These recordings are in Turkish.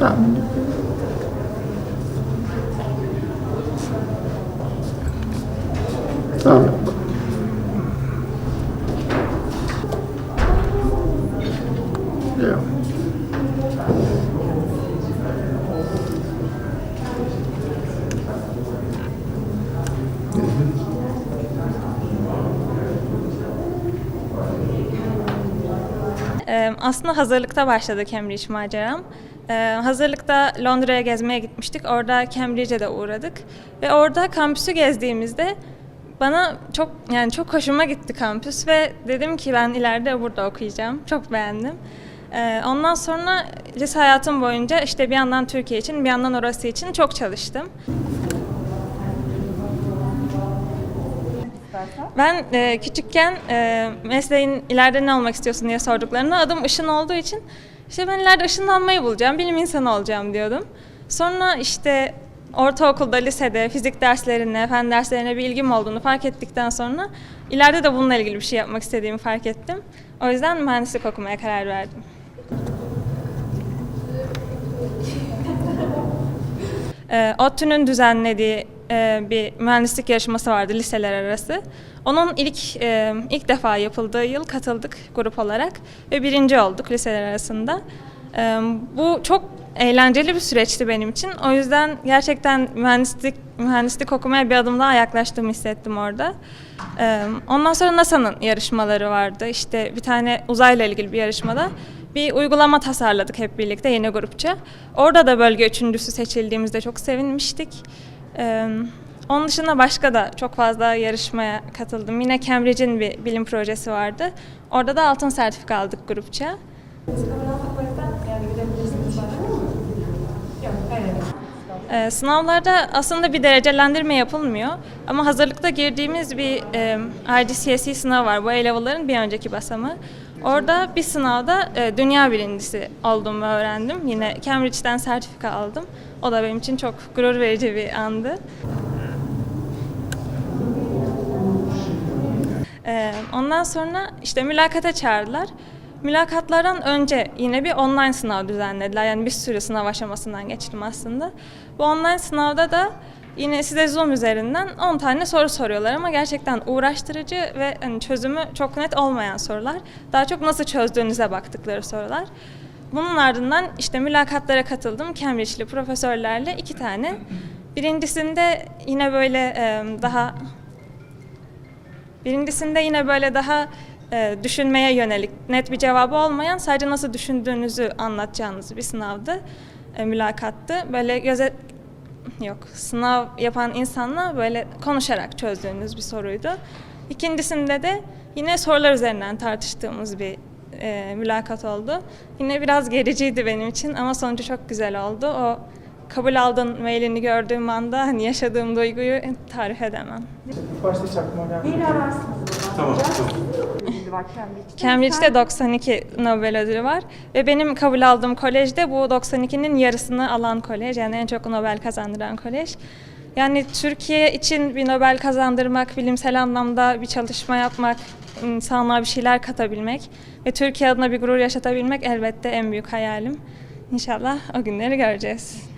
tahmin ediyorum. Tamam. Aslında hazırlıkta başladı Cambridge maceram. Ee, Hazırlıkta Londra'ya gezmeye gitmiştik. Orada Cambridge'e de uğradık. Ve orada kampüsü gezdiğimizde bana çok yani çok hoşuma gitti kampüs ve dedim ki ben ileride burada okuyacağım. Çok beğendim. Ee, Ondan sonra lise hayatım boyunca işte bir yandan Türkiye için bir yandan orası için çok çalıştım. Ben e, küçükken e, mesleğin ileride ne olmak istiyorsun diye sorduklarında adım Işın olduğu için işte ben ileride ışınlanmayı bulacağım, bilim insanı olacağım diyordum. Sonra işte ortaokulda, lisede fizik derslerine, fen derslerine bir ilgim olduğunu fark ettikten sonra ileride de bununla ilgili bir şey yapmak istediğimi fark ettim. O yüzden mühendislik okumaya karar verdim. E, ODTÜ'nün düzenlediği e, bir mühendislik yarışması vardı liseler arası. Onun ilk e, ilk defa yapıldığı yıl katıldık grup olarak ve birinci olduk liseler arasında. E, bu çok eğlenceli bir süreçti benim için. O yüzden gerçekten mühendislik mühendislik okumaya bir adım daha yaklaştığımı hissettim orada. Ondan sonra NASA'nın yarışmaları vardı. İşte bir tane uzayla ilgili bir yarışmada bir uygulama tasarladık hep birlikte yeni grupça. Orada da bölge üçüncüsü seçildiğimizde çok sevinmiştik. Onun dışında başka da çok fazla yarışmaya katıldım. Yine Cambridge'in bir bilim projesi vardı. Orada da altın sertifika aldık grupça. Sınavlarda aslında bir derecelendirme yapılmıyor ama hazırlıkta girdiğimiz bir e, RGCSE sınavı var. Bu A-Level'ların bir önceki basamı. Orada bir sınavda e, dünya birincisi olduğumu öğrendim. Yine Cambridge'den sertifika aldım. O da benim için çok gurur verici bir andı. Ee, ondan sonra işte mülakata çağırdılar. Mülakatlardan önce yine bir online sınav düzenlediler. Yani bir sürü sınav aşamasından geçtim aslında. Bu online sınavda da yine size Zoom üzerinden 10 tane soru soruyorlar ama gerçekten uğraştırıcı ve hani çözümü çok net olmayan sorular. Daha çok nasıl çözdüğünüze baktıkları sorular. Bunun ardından işte mülakatlara katıldım Cambridge'li profesörlerle iki tane. Birincisinde yine böyle daha Birincisinde yine böyle daha düşünmeye yönelik net bir cevabı olmayan sadece nasıl düşündüğünüzü anlatacağınız bir sınavdı, mülakattı. Böyle göze yok sınav yapan insanla böyle konuşarak çözdüğünüz bir soruydu. İkincisinde de yine sorular üzerinden tartıştığımız bir e, mülakat oldu. Yine biraz gericiydi benim için ama sonucu çok güzel oldu. O kabul aldın mailini gördüğüm anda hani yaşadığım duyguyu tarif edemem. Başta çakma geldi. Beni ararsınız. Tamam. Ödülü var Cambridge'de. Cambridge'de 92 Nobel ödülü var ve benim kabul aldığım kolejde bu 92'nin yarısını alan kolej yani en çok Nobel kazandıran kolej. Yani Türkiye için bir Nobel kazandırmak, bilimsel anlamda bir çalışma yapmak, insanlığa bir şeyler katabilmek ve Türkiye adına bir gurur yaşatabilmek elbette en büyük hayalim. İnşallah o günleri göreceğiz.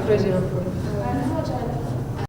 por.